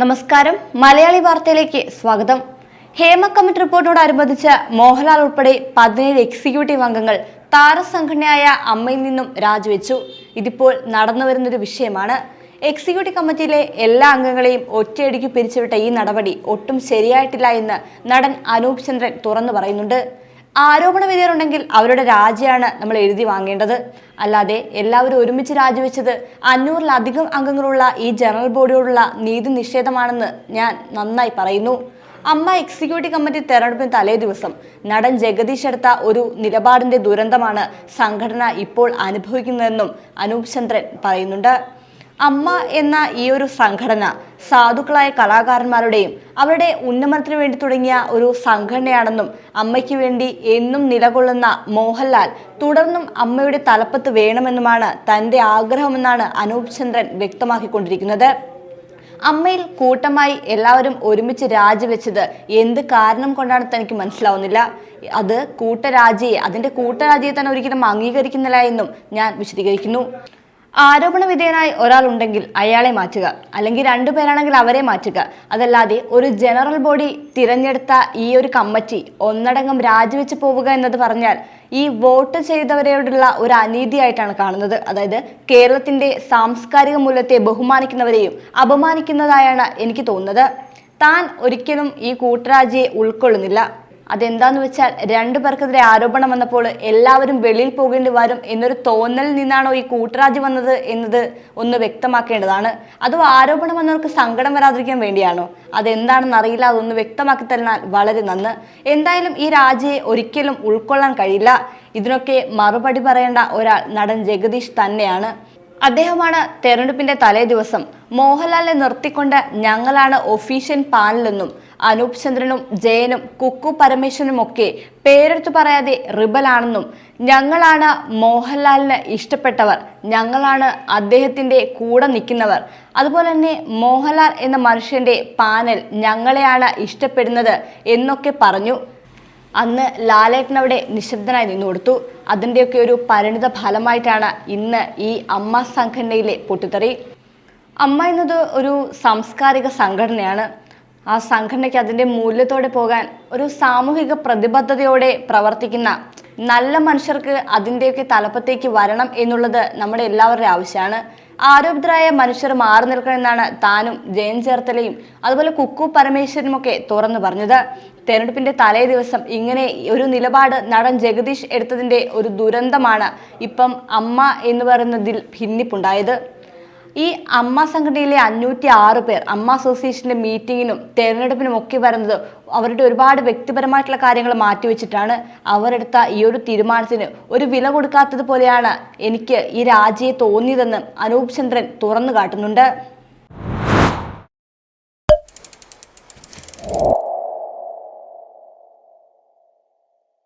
നമസ്കാരം. മലയാളി വാർത്തയിലേക്ക് സ്വാഗതം. ഹേമ കമ്മിറ്റി റിപ്പോർട്ടിനോടനുബന്ധിച്ച് മോഹൻലാൽ ഉൾപ്പെടെ പതിനേഴ് എക്സിക്യൂട്ടീവ് അംഗങ്ങൾ താരസംഘടനയായ അമ്മയിൽ നിന്നും രാജിവെച്ചു. ഇതിപ്പോൾ നടന്നു വരുന്നൊരു വിഷയമാണ്. എക്സിക്യൂട്ടീവ് കമ്മിറ്റിയിലെ എല്ലാ അംഗങ്ങളെയും ഒറ്റയടിക്ക് പിരിച്ചുവിട്ട ഈ നടപടി ഒട്ടും ശരിയായിട്ടില്ല എന്ന് നടൻ അനൂപ് ചന്ദ്രൻ തുറന്നു പറയുന്നുണ്ട്. ആരോപണ വിധേയരുണ്ടെങ്കിൽ അവരുടെ രാജിയാണ് നമ്മൾ എഴുതി വാങ്ങേണ്ടത്. അല്ലാതെ എല്ലാവരും ഒരുമിച്ച് രാജിവെച്ചത് അഞ്ഞൂറിലധികം അംഗങ്ങളുള്ള ഈ ജനറൽ ബോഡിയോടുള്ള നീതി നിഷേധമാണെന്ന് ഞാൻ നന്നായി പറയുന്നു. അമ്മ എക്സിക്യൂട്ടീവ് കമ്മിറ്റി തെരഞ്ഞെടുപ്പിന് തലേ ദിവസം നടൻ ജഗദീഷ് എടുത്ത ഒരു നിലപാടിന്റെ ദുരന്തമാണ് സംഘടന ഇപ്പോൾ അനുഭവിക്കുന്നതെന്നും അനൂപ് ചന്ദ്രൻ പറയുന്നുണ്ട്. അമ്മ എന്ന ഈ ഒരു സംഘടന സാധുക്കളായ കലാകാരന്മാരുടെയും അവരുടെ ഉന്നമനത്തിന് വേണ്ടി തുടങ്ങിയ ഒരു സംഘടനയാണെന്നും അമ്മയ്ക്ക് വേണ്ടി എന്നും നിലകൊള്ളുന്ന മോഹൻലാൽ തുടർന്നും അമ്മയുടെ തലപ്പത്ത് വേണമെന്നുമാണ് തന്റെ ആഗ്രഹമെന്നാണ് അനൂപ് ചന്ദ്രൻ വ്യക്തമാക്കിക്കൊണ്ടിരിക്കുന്നത്. അമ്മയിൽ കൂട്ടമായി എല്ലാവരും ഒരുമിച്ച് രാജിവെച്ചത് എന്ത് കാരണം കൊണ്ടാണ് തനിക്ക് മനസ്സിലാവുന്നില്ല. അത് കൂട്ടരാജിയെ അതിന്റെ കൂട്ടരാജിയെ തന്നെ ഒരിക്കലും അംഗീകരിക്കുന്നില്ല എന്നും ഞാൻ വിശദീകരിക്കുന്നു. ആരോപണ വിധേയനായി ഒരാൾ ഉണ്ടെങ്കിൽ അയാളെ മാറ്റുക. അല്ലെങ്കിൽ രണ്ടുപേരാണെങ്കിൽ അവരെ മാറ്റുക. അതല്ലാതെ ഒരു ജനറൽ ബോഡി തിരഞ്ഞെടുത്ത ഈ ഒരു കമ്മിറ്റി ഒന്നടങ്കം രാജിവെച്ച് പോവുക എന്നത് പറഞ്ഞാൽ ഈ വോട്ട് ചെയ്തവരോടുള്ള ഒരു അനീതിയായിട്ടാണ് കാണുന്നത്. അതായത് കേരളത്തിന്റെ സാംസ്കാരിക മൂല്യത്തെ ബഹുമാനിക്കുന്നവരെയും അപമാനിക്കുന്നതായാണ് എനിക്ക് തോന്നുന്നത്. താൻ ഒരിക്കലും ഈ കൂട്ടരാജിയെ ഉൾക്കൊള്ളുന്നില്ല. അതെന്താന്ന് വെച്ചാൽ രണ്ടു പേർക്കെതിരെ ആരോപണം വന്നപ്പോൾ എല്ലാവരും വെളിയിൽ പോകേണ്ടി വരും എന്നൊരു തോന്നലിൽ നിന്നാണോ ഈ കൂട്ടരാജി വന്നത് എന്നത് ഒന്ന് വ്യക്തമാക്കേണ്ടതാണ്. അതോ ആരോപണം വന്നവർക്ക് സങ്കടം വരാതിരിക്കാൻ വേണ്ടിയാണോ? അതെന്താണെന്ന് അറിയില്ല അതൊന്ന് വ്യക്തമാക്കി തന്നാൽ വളരെ നന്ന്. എന്തായാലും ഈ രാജിയെ ഒരിക്കലും ഉൾക്കൊള്ളാൻ കഴിയില്ല. ഇതിനൊക്കെ മറുപടി പറയേണ്ട ഒരാൾ നടൻ ജഗദീഷ് തന്നെയാണ്. അദ്ദേഹമാണ് തെരഞ്ഞെടുപ്പിന്റെ തലേ ദിവസം മോഹൻലാലിനെ നിർത്തിക്കൊണ്ട് ഞങ്ങളാണ് ഒഫീഷ്യൻ പാനലെന്നും അനൂപ് ചന്ദ്രനും ജയനും കുക്കു പരമേശ്വരനും ഒക്കെ പേരെടുത്തു പറയാതെ റിബലാണെന്നും ഞങ്ങളാണ് മോഹൻലാലിന് ഇഷ്ടപ്പെട്ടവർ ഞങ്ങളാണ് അദ്ദേഹത്തിന്റെ കൂടെ നിൽക്കുന്നവർ. അതുപോലെ തന്നെ മോഹൻലാൽ എന്ന മനുഷ്യന്റെ പാനൽ ഞങ്ങളെയാണ് ഇഷ്ടപ്പെടുന്നത് എന്നൊക്കെ പറഞ്ഞു അന്ന് ലാലേട്ടൻ അവിടെ നിശബ്ദനായി നിന്നു കൊടുത്തു. അതിന്റെയൊക്കെ ഒരു പരിണിത ഫലമായിട്ടാണ് ഇന്ന് ഈ അമ്മ സംഘടനയിലെ പൊട്ടിത്തെറി. അമ്മ എന്നത് ഒരു സാംസ്കാരിക സംഘടനയാണ്. ആ സംഘടനയ്ക്ക് അതിന്റെ മൂല്യത്തോടെ പോകാൻ ഒരു സാമൂഹിക പ്രതിബദ്ധതയോടെ പ്രവർത്തിക്കുന്ന നല്ല മനുഷ്യർക്ക് അതിന്റെയൊക്കെ തലപ്പത്തേക്ക് വരണം എന്നുള്ളത് നമ്മുടെ എല്ലാവരുടെയും ആവശ്യമാണ്. ആരോപിതരായ മനുഷ്യർ മാറി നിൽക്കണമെന്നാണ് താനും ജയൻ ചേർത്തലയും അതുപോലെ കുക്കു പരമേശ്വരനും ഒക്കെ തുറന്നു പറഞ്ഞത്. തെരഞ്ഞെടുപ്പിന്റെ തലേ ദിവസം ഇങ്ങനെ ഒരു നിലപാട് നടൻ ജഗദീഷ് എടുത്തതിന്റെ ഒരു ദുരന്തമാണ് ഇപ്പം അമ്മ എന്ന് പറയുന്നതിൽ ഭിന്നിപ്പുണ്ടായത്. ഈ അമ്മ സംഘടനയിലെ അഞ്ഞൂറ്റി ആറ് പേർ അമ്മ അസോസിയേഷന്റെ മീറ്റിങ്ങിനും തെരഞ്ഞെടുപ്പിനും ഒക്കെ വരുന്നത് അവരുടെ ഒരുപാട് വ്യക്തിപരമായിട്ടുള്ള കാര്യങ്ങൾ മാറ്റിവെച്ചിട്ടാണ് അവരെടുത്ത ഈ ഒരു തീരുമാനത്തിന് ഒരു വില കൊടുക്കാത്തത് പോലെയാണ് എനിക്ക് ഈ രാജിയെ തോന്നിയതെന്ന് അനൂപ് ചന്ദ്രൻ തുറന്നു കാട്ടുന്നുണ്ട്.